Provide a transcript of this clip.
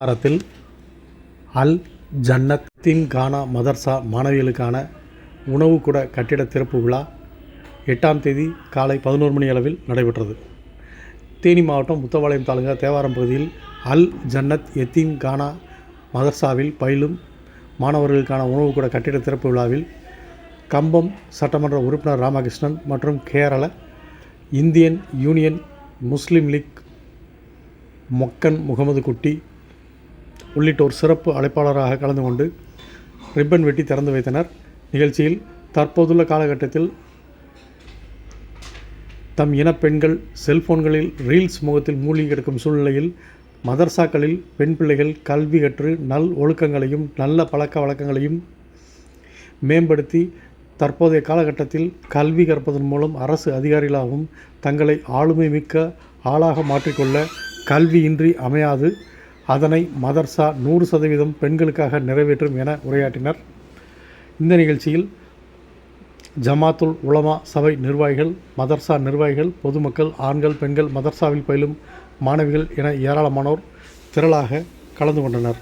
வாரத்தில் அல் ஜன்னத் தின்கானா மதர்சா மாணவிகளுக்கான உணவு கூட கட்டிட திறப்பு விழா எட்டாம் தேதி காலை பதினோரு மணி அளவில் நடைபெற்றது. தேனி மாவட்டம் முத்தபாளையம் தாலுகா தேவாரம் பகுதியில் அல் ஜன்னத் எத்தீம் கானா மதர்சாவில் பயிலும் மாணவர்களுக்கான உணவு கூட கட்டிட திறப்பு விழாவில் கம்பம் சட்டமன்ற உறுப்பினர் ராமகிருஷ்ணன் மற்றும் Kerala Indian Union Muslim League Mokkan Muhammad Kutty உள்ளிட்டோர் சிறப்பு அழைப்பாளராக கலந்து கொண்டு ரிப்பன் வெட்டி திறந்து வைத்தனர். நிகழ்ச்சியில் தற்போதுள்ள காலகட்டத்தில் தம் இன பெண்கள் செல்போன்களில் ரீல்ஸ் முகத்தில் மூழ்கி கிடக்கும் சூழ்நிலையில் மதர்சாக்களில் பெண் பிள்ளைகள் கல்வி கற்று நல் ஒழுக்கங்களையும் நல்ல பழக்க வழக்கங்களையும் மேம்படுத்தி தற்போதைய காலகட்டத்தில் கல்வி கற்பதன் மூலம் அரசு அதிகாரிகளாகவும் தங்களை ஆளுமை மிக்க ஆளாக மாற்றிக்கொள்ள கல்வியின்றி அமையாது. அதனை மதர்சா நூறு சதவீதம் பெண்களுக்காக நிறைவேற்றும் என உரையாற்றினர். இந்த நிகழ்ச்சியில் ஜமாத்துல் உலமா சபை நிர்வாகிகள் மதர்சா நிர்வாகிகள் பொதுமக்கள் ஆண்கள் பெண்கள் மதர்சாவில் பயிலும் மாணவிகள் என ஏராளமானோர் திரளாக கலந்து கொண்டனர்.